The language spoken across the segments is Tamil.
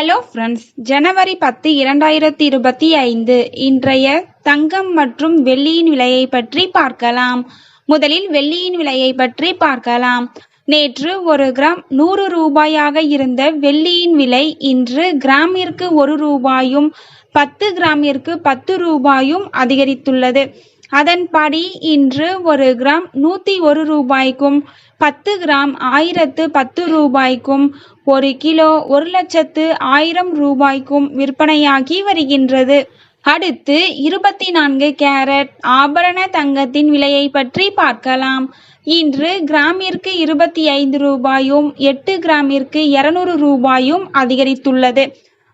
ஹலோ ஃப்ரெண்ட்ஸ் ஜனவரி பத்து இரண்டாயிரத்தி இருபத்தி ஐந்து. இன்றைய தங்கம் மற்றும் வெள்ளியின் விலையை பற்றி பார்க்கலாம். முதலில் வெள்ளியின் விலையை பற்றி பார்க்கலாம். நேற்று ஒரு கிராம் நூறு ரூபாயாக இருந்த வெள்ளியின் விலை இன்று கிராமிற்கு ஒரு ரூபாயும் பத்து கிராமிற்கு பத்து ரூபாயும் அதிகரித்துள்ளது. அதன்படி இன்று ஒரு கிராம் நூற்றி ஒரு ரூபாய்க்கும் பத்து கிராம் ஆயிரத்து பத்து ரூபாய்க்கும் ஒரு கிலோ ஒரு லட்சத்து ஆயிரம் ரூபாய்க்கும் விற்பனையாகி வருகின்றது. அடுத்து இருபத்தி நான்கு கேரட் ஆபரண தங்கத்தின் விலையை பற்றி பார்க்கலாம். இன்று கிராமிற்கு இருபத்தி ஐந்து ரூபாயும் எட்டு கிராமிற்கு இருநூறு ரூபாயும் அதிகரித்துள்ளது.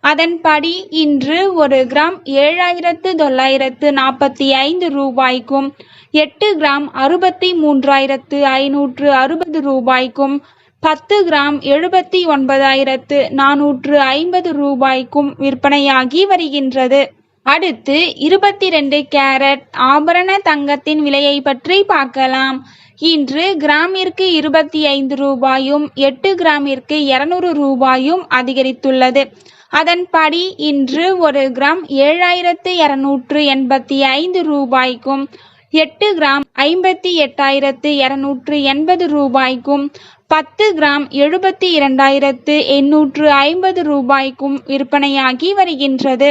அதன்படி இன்று ஒரு கிராம் ஏழாயிரத்து தொள்ளாயிரத்து நாற்பத்தி ஐந்து ரூபாய்க்கும் எட்டு கிராம் அறுபத்தி மூன்றாயிரத்து ஐநூற்று அறுபது ரூபாய்க்கும் பத்து கிராம் எழுபத்தி ஒன்பதாயிரத்து நானூற்று ஐம்பது ரூபாய்க்கும் விற்பனையாகி வருகின்றது. அடுத்து இருபத்தி ரெண்டு கேரட் ஆபரண தங்கத்தின் விலையை பற்றி பார்க்கலாம். இன்று கிராமிற்கு இருபத்தி ஐந்து ரூபாயும் எட்டு கிராமிற்கு இருநூறு ரூபாயும் அதிகரித்துள்ளது. அதன்படி இன்று ஒரு கிராம் ஏழாயிரத்து இருநூற்று எண்பத்தி ஐந்து ரூபாய்க்கும் எட்டு கிராம் ஐம்பத்தி எட்டாயிரத்து இருநூற்று எண்பது ரூபாய்க்கும் பத்து கிராம் எழுபத்தி இரண்டாயிரத்து எண்ணூற்று ஐம்பது ரூபாய்க்கும் விற்பனையாகி வருகின்றது.